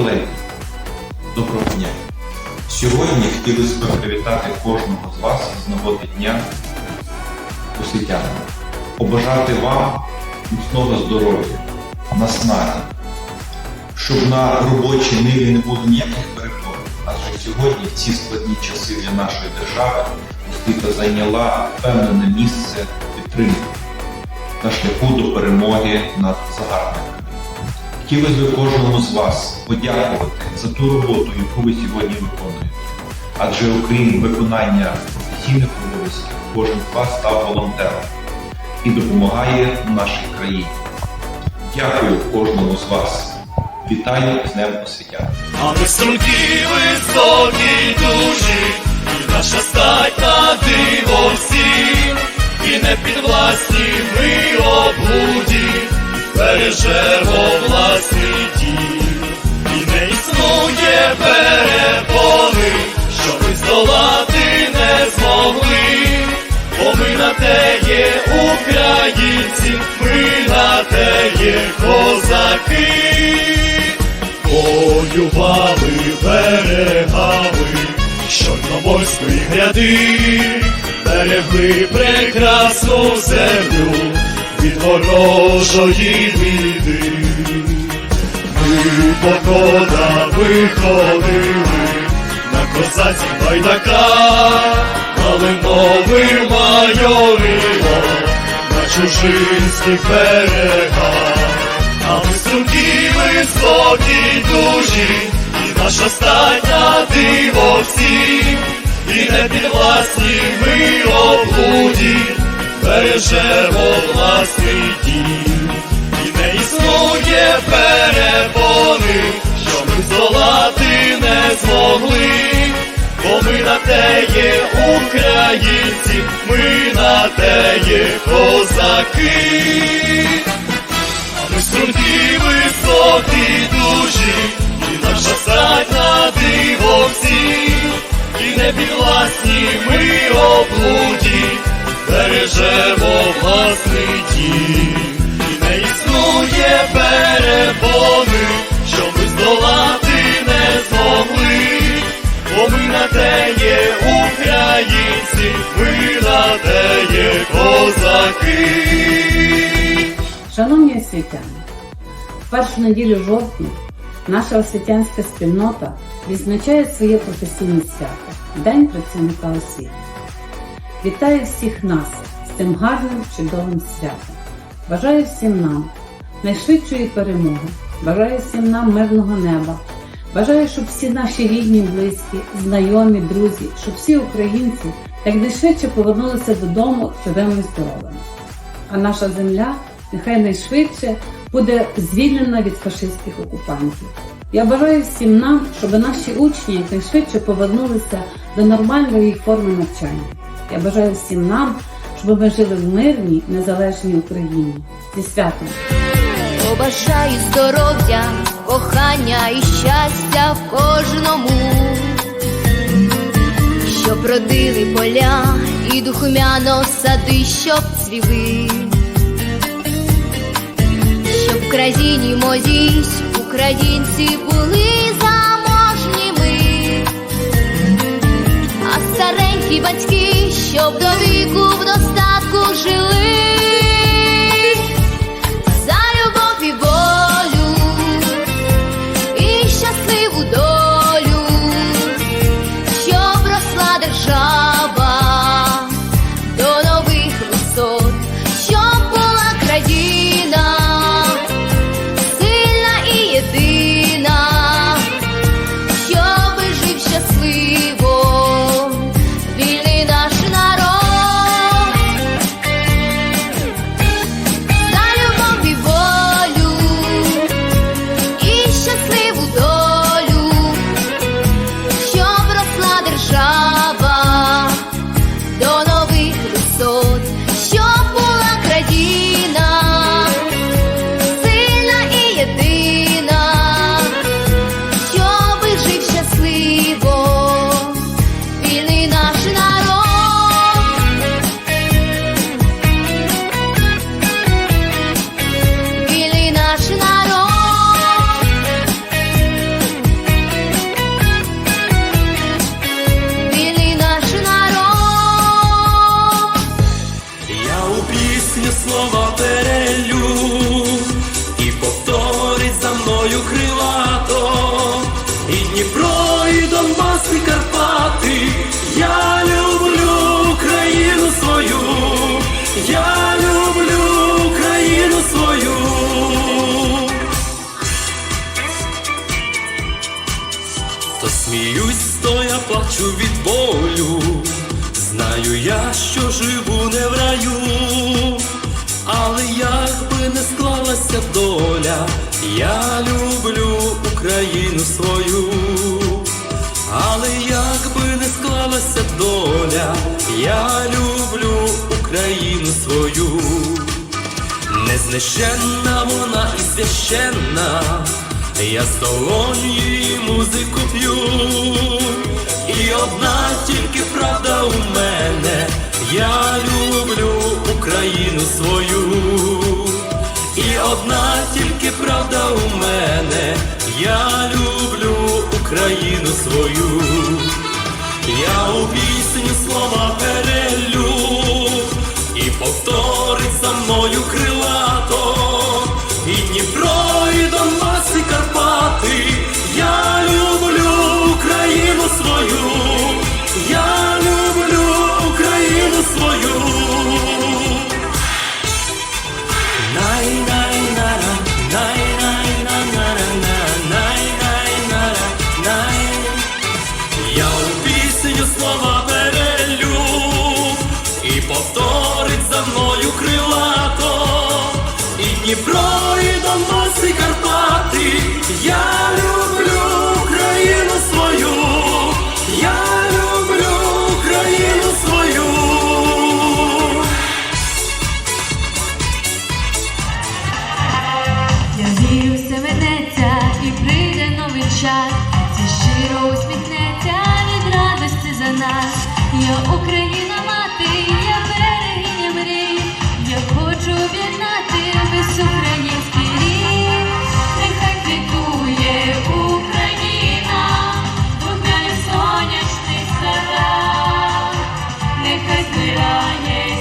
колеги, доброго дня. Сьогодні хотілося б привітати кожного з вас з нагоди дня освітянина. Побажати вам міцного здоров'я, наснаги, щоб на робочій ниві не було ніяких перепон. Адже сьогодні, в ці складні часи для нашої держави, освіта зайняла впевнене місце підтримки на шляху до перемоги над загарбниками. Хотілося б кожному з вас подякувати за ту роботу, яку ви сьогодні виконуєте. Адже окрім виконання професійних обов'язків, кожен з вас став волонтером і допомагає нашій країні. Дякую кожному з вас. Вітаю з Днем освітян. А ми струнки високі душі, і наша стать на диво всім, і не підвласні ми облуді, бережемо власний і не існує перепони, що ми здолати не змогли, бо ми на те є українці, ми на те є козаки. Воювали, берегали, чорноморської гряди, берегли прекрасну землю від ворожої біди. Ми покона виходили. На козацьких байдаках, але новим майорило. На чужинських берегах. А ми струнки високі дужі, і наша стать на диво всім, і не підвласні ми облуді, бережемо власний дім, і не існує перепони, що ми здолати не змогли, бо ми на те є українці, ми на те є козаки. Ми струнки високі душі, і наша стать на диво і не підвласні ми облуді, бережемо власний дім, і не існує перепони, що ми здолати не змогли, бо ми на те є українці, ми на те є козаки. Шановні освітяни, в першу неділю жовтня наша освітянська спільнота відзначає своє професійне свято День працівника освіти. Вітаю всіх нас з цим гарним чудовим святом. Бажаю всім нам найшвидшої перемоги, бажаю всім нам мирного неба. Бажаю, щоб всі наші рідні, близькі, знайомі, друзі, щоб всі українці якнайшвидше повернулися додому живими і здоровими а наша земля нехай найшвидше буде звільнена від фашистських окупантів. Я бажаю всім нам, щоб наші учні якнайшвидше повернулися до нормальної форми навчання. Я бажаю всім нам, щоб ми жили в мирній, незалежній Україні. Зі святом! Побажаю здоров'я, кохання і щастя в кожному, щоб родили поля і духмяно сади, щоб цвіли, щоб в країні моїй українці були заможніми, а старенькі батьки, щоб до в Знаю я, що живу не в раю, але як би не склалася доля, я люблю Україну свою, але як би не склалася доля, я люблю Україну свою. Незнищенна вона і священна, я з долонь її музику п'ю, і одна тільки правда у мене, я люблю Україну свою, і одна тільки правда у мене, я люблю Україну свою. Я у пісню слова перелю. І повторить за мною крилато, será